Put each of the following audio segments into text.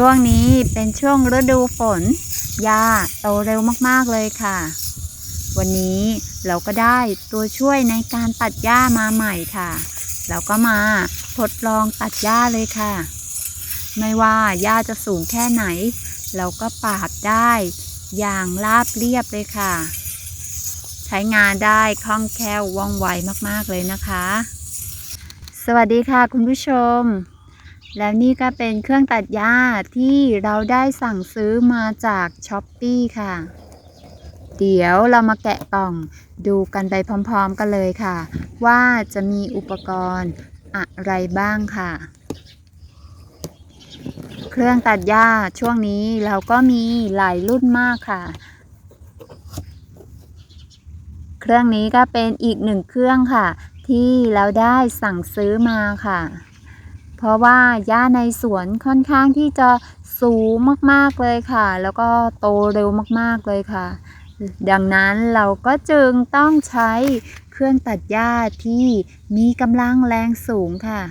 ช่วงนี้เป็นช่วงฤดูฝนหญ้าโตเร็วมากๆเลยค่ะ วันนี้เราก็ได้ตัวช่วยในการตัดหญ้ามาใหม่ค่ะ เราก็มาทดลองตัดหญ้าเลยค่ะ ไม่ว่าหญ้าจะสูงแค่ไหน เราก็ปาดได้อย่างราบเรียบเลยค่ะ ใช้งานได้คล่องแคล่วว่องไวมากๆเลยนะคะ สวัสดีค่ะคุณผู้ชม แล้วนี่ก็เป็นเครื่องตัดหญ้าที่เราได้สั่งซื้อมาจากช้อปปี้ค่ะ เดี๋ยวเรามาแกะกล่องดูกันไปพร้อมๆกันเลยค่ะ ว่าจะมีอุปกรณ์อะไรบ้างค่ะ เครื่องตัดหญ้าช่วงนี้เราก็มีหลายรุ่นมากค่ะ เครื่องนี้ก็เป็นอีกหนึ่งเครื่องค่ะ ที่เราได้สั่งซื้อมาค่ะ เพราะว่าหญ้าในสวนค่อนข้างที่จะสูงมากๆเลยค่ะ แล้วก็โตเร็วมากๆเลยค่ะ ดังนั้นเราก็จึงต้องใช้เครื่องตัดหญ้าที่มีกำลังแรงสูงค่ะ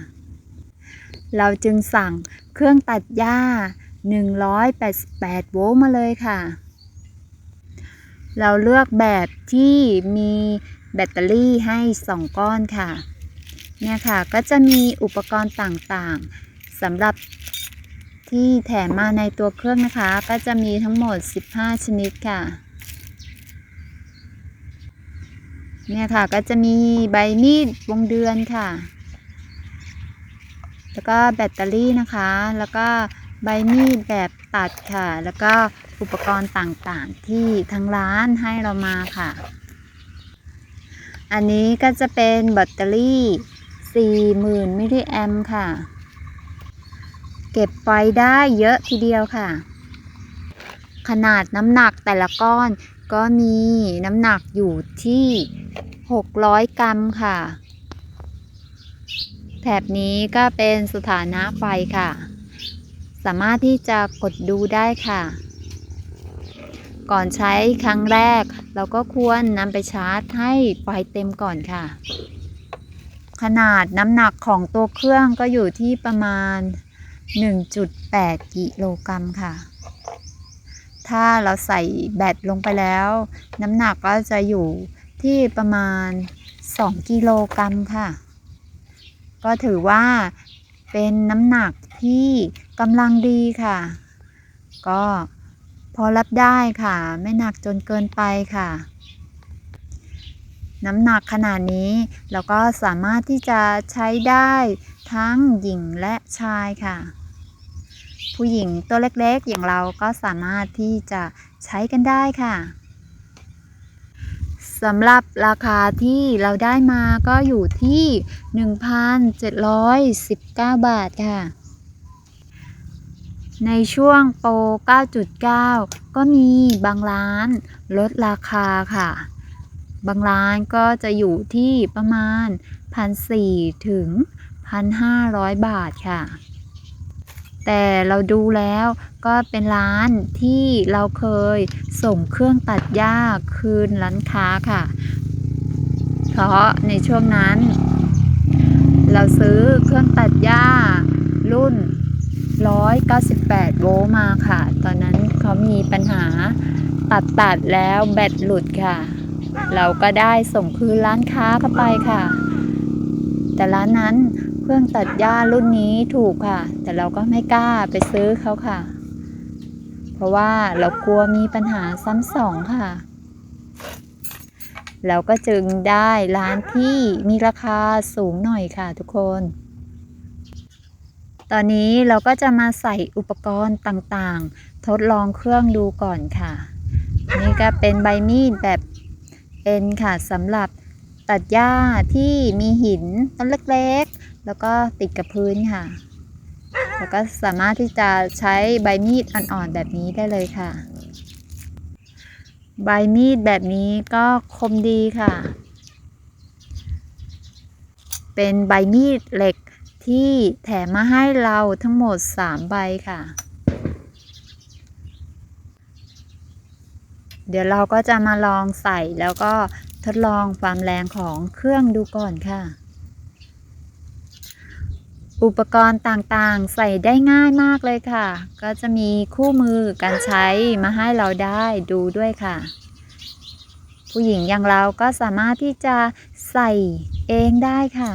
เราจึงสั่งเครื่องตัดหญ้า 188 โวลต์มาเลยค่ะ เราเลือกแบบที่มีแบตเตอรี่ให้ 2 ก้อนค่ะ เนี่ยค่ะก็จะมีอุปกรณ์ต่างๆสำหรับที่แถมมาในตัวเครื่องนะคะ ก็จะมีทั้งหมด 15 ชนิดค่ะ เนี่ยค่ะก็จะมีใบมีดวงเดือนค่ะ แล้วก็แบตเตอรี่นะคะ แล้วก็ใบมีดแบบตัดค่ะ แล้วก็อุปกรณ์ต่างๆ ที่ทางร้านให้เรามาค่ะ อันนี้ก็จะเป็นแบตเตอรี่ 40,000มิลลิแอมค่ะ เก็บไฟได้เยอะทีเดียวค่ะ ขนาดน้ำหนักแต่ละก้อนก็มีน้ำหนักอยู่ที่ 600 กรัมค่ะ แถบนี้ก็เป็นสถานะไฟค่ะ สามารถที่จะกดดูได้ค่ะ ก่อนใช้ครั้งแรก เราก็ควรนำไปชาร์จให้ไฟเต็มก่อนค่ะ ขนาดน้ำหนักของตัวเครื่องก็อยู่ที่ประมาณ 1.8 กิโลกรัมค่ะ ถ้าเราใส่แบตลงไปแล้ว น้ำหนักก็จะอยู่ที่ประมาณ 2 กิโลกรัมค่ะ ก็ถือว่าเป็นน้ำหนักที่กำลังดีค่ะ ก็พอรับได้ค่ะ ไม่หนักจนเกินไปค่ะ น้ำหนักขนาดนี้ เราก็สามารถที่จะใช้ได้ทั้งหญิงและชายค่ะ ผู้หญิงตัวเล็กๆ อย่างเราก็สามารถที่จะใช้กันได้ค่ะสำหรับราคาที่เราได้มาก็อยู่ที่ 1,719 บาทค่ะ ในช่วงโปร 9.9 ก็มีบางร้านลดราคาค่ะ บางร้านก็จะอยู่ที่ประมาณ 1,400 ถึง 1,500 บาทค่ะ แต่เราดูแล้วก็เป็นร้านที่เราเคยส่งเครื่องตัดหญ้าคืนร้านค้าค่ะ เพราะในช่วงนั้น เราซื้อเครื่องตัดหญ้ารุ่น 198 โวลต์มาค่ะ ตอนนั้นเขามีปัญหาตัดตัดแล้วแบตหลุดค่ะ เราก็ได้ส่งคืนร้านค้าเข้าไปค่ะ แต่ร้านนั้นเครื่องตัดหญ้ารุ่นนี้ถูกค่ะ แต่เราก็ไม่กล้าไปซื้อเขาค่ะ เพราะว่าเรากลัวมีปัญหาซ้ำสองค่ะ เราก็จึงได้ร้านที่มีราคาสูงหน่อยค่ะทุกคน ตอนนี้เราก็จะมาใส่อุปกรณ์ต่างๆ ทดลองเครื่องดูก่อนค่ะ นี่ก็เป็นใบมีดแบบ เป็นค่ะสำหรับตัดหญ้าที่มีหินต้นเล็กๆ แล้วก็ติดกับพื้นค่ะ แล้วก็สามารถที่จะใช้ใบมีดอ่อนๆแบบนี้ได้เลยค่ะ ใบมีดแบบนี้ก็คมดีค่ะ เป็นใบมีดเหล็กที่แถมมาให้เราทั้งหมด 3 ใบค่ะ เดี๋ยวเราก็จะมาลองใส่แล้วก็ทดลองความแรงของเครื่องดูก่อนค่ะ อุปกรณ์ต่างๆใส่ได้ง่ายมากเลยค่ะ ก็จะมีคู่มือการใช้มาให้เราได้ดูด้วยค่ะ ผู้หญิงอย่างเราก็สามารถที่จะใส่เองได้ค่ะ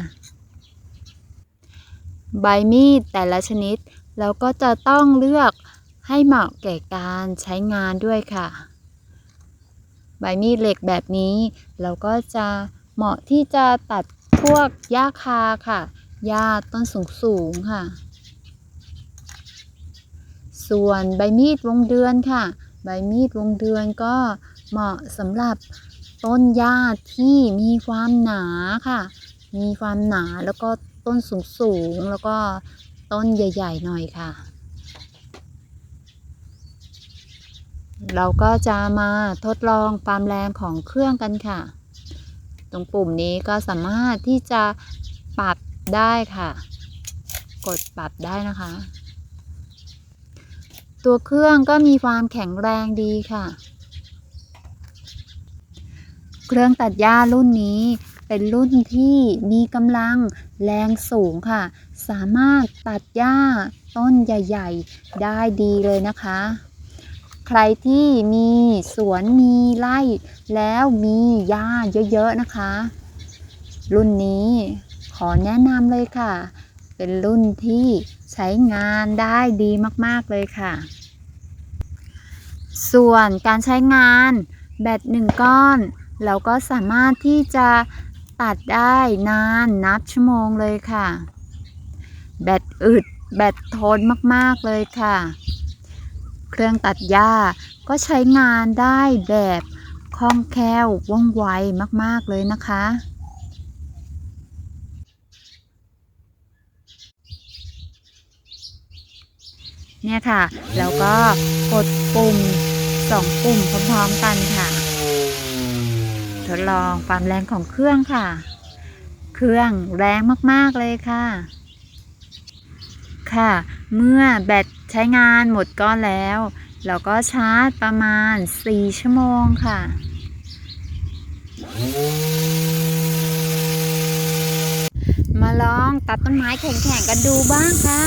ใบมีดแต่ละชนิดเราก็จะต้องเลือกให้เหมาะแก่การใช้งานด้วยค่ะ ใบมีดเหล็กแบบนี้ เราก็จะเหมาะที่จะตัดพวกหญ้าคาค่ะหญ้าต้นสูงสูงค่ะ ส่วนใบมีดวงเดือนค่ะ ใบมีดวงเดือนก็เหมาะสำหรับต้นหญ้าที่มีความหนาค่ะ มีความหนาแล้วก็ต้นสูงสูงแล้วก็ต้นใหญ่ ๆ หน่อยค่ะ เราก็จะมาทดลองความแรงของเครื่องกันค่ะ ตรงปุ่มนี้ก็สามารถที่จะปรับได้ค่ะ กดปรับได้นะคะ ตัวเครื่องก็มีความแข็งแรงดีค่ะ เครื่องตัดหญ้ารุ่นนี้เป็นรุ่นที่มีกำลังแรงสูงค่ะ สามารถตัดหญ้าต้นใหญ่ ๆ ได้ดีเลยนะคะ ใครที่มีสวนมีไร่แล้วมีหญ้าเยอะๆนะคะ รุ่นนี้ขอแนะนำเลยค่ะ เป็นรุ่นที่ใช้งานได้ดีมากๆเลยค่ะ ส่วนการใช้งานแบตหนึ่งก้อน เราก็สามารถที่จะตัดได้นานนับชั่วโมงเลยค่ะ แบตอึดแบตทนมากๆเลยค่ะ เครื่องตัดหญ้าก็ใช้งานได้แบบคล่องแคล่วว่องไวมาก ๆ เลยนะคะ เนี่ยค่ะ แล้วก็กดปุ่มสองปุ่มพร้อม ๆ กันค่ะ ทดลองความแรงของเครื่องค่ะ เครื่องแรงมาก ๆ เลยค่ะ ค่ะ เมื่อแบต ใช้งานหมดก้อนแล้ว เราก็ชาร์จประมาณ 4 ชั่วโมงค่ะมาลองตัดต้นไม้แข็งๆกันดูบ้างค่ะ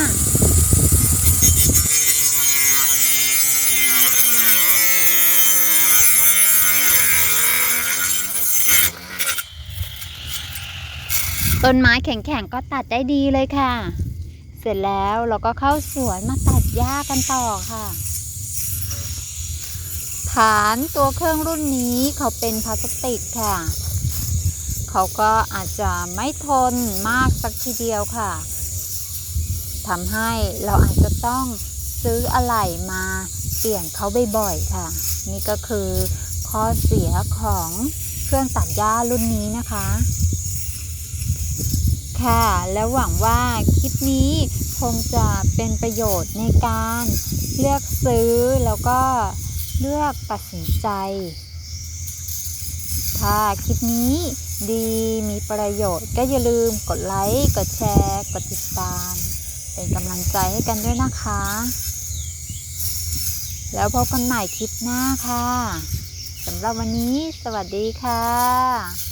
ต้นไม้แข็งๆก็ตัดได้ดีเลยค่ะ เสร็จแล้วเราก็เข้าสวนมาตัด หญ้ากันต่อค่ะ ฐานตัวเครื่องรุ่นนี้เขาเป็นพลาสติกค่ะ เขาก็อาจจะไม่ทนมากสักทีเดียวค่ะทำให้เราอาจจะต้องซื้ออะไหล่มาเปลี่ยนเขาบ่อยๆค่ะ นี่ก็คือข้อเสียของเครื่องตัดหญ้ารุ่นนี้นะคะ ค่ะ แล้วหวังว่าคลิปนี้คงจะเป็นประโยชน์ในการเลือกซื้อแล้วก็เลือกตัดสินใจ ถ้าคลิปนี้ดีมีประโยชน์ก็อย่าลืมกดไลค์ กดแชร์ กดติดตาม เป็นกำลังใจให้กันด้วยนะคะ แล้วพบกันใหม่คลิปหน้าค่ะสำหรับวันนี้สวัสดีค่ะ